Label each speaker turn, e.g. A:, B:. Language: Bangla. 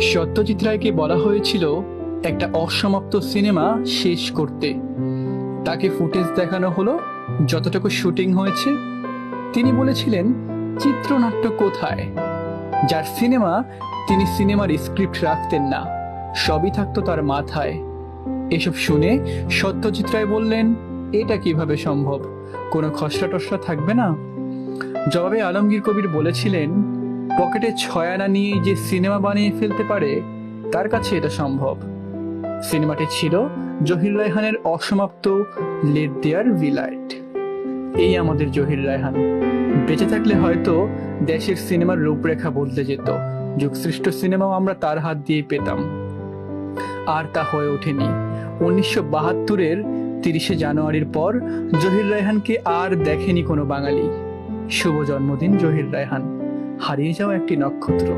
A: সত্যজিৎ রায়কে বলা হয়েছিল, একটা অসমাপ্ত সিনেমা শেষ করতে। তাকে ফুটেজ দেখানো হলো, যতটুকু শুটিং হয়েছে। তিনি বলেছিলেন, চিত্রনাট্য কোথায়? যার সিনেমা তিনি সিনেমার স্ক্রিপ্ট রাখতেন না, সবই থাকতো তার মাথায়। এসব শুনে সত্যজিৎ রায় বললেন, এটা কীভাবে সম্ভব? কোনো খসড়া টসড়া থাকবে না? জবাবে আলমগীর কবির বলেছিলেন পকেটে ছয়ানা নিয়ে যে সিনেমা বানিয়ে ফেলতে পারে, তার কাছে এটা সম্ভব। সিনেমাটি ছিল জহির রায়হানের অসমাপ্ত লেট দেয়ার ভিলাইট এই আমাদের জহির রায়হান। বেঁচে থাকলে হয়তো দেশের সিনেমার রূপরেখা বদলে যেত। যুগশ্রেষ্ঠ সিনেমাও আমরা তার হাত দিয়েই পেতাম। আর তা হয়ে ওঠেনি। উনিশশো বাহাত্তরের তিরিশে জানুয়ারির পর জহির রায়হানকে আর দেখেনি কোনো বাঙালি। শুভ জন্মদিন জহির রায়হান। হারিয়ে যাওয়া একটি নক্ষত্র।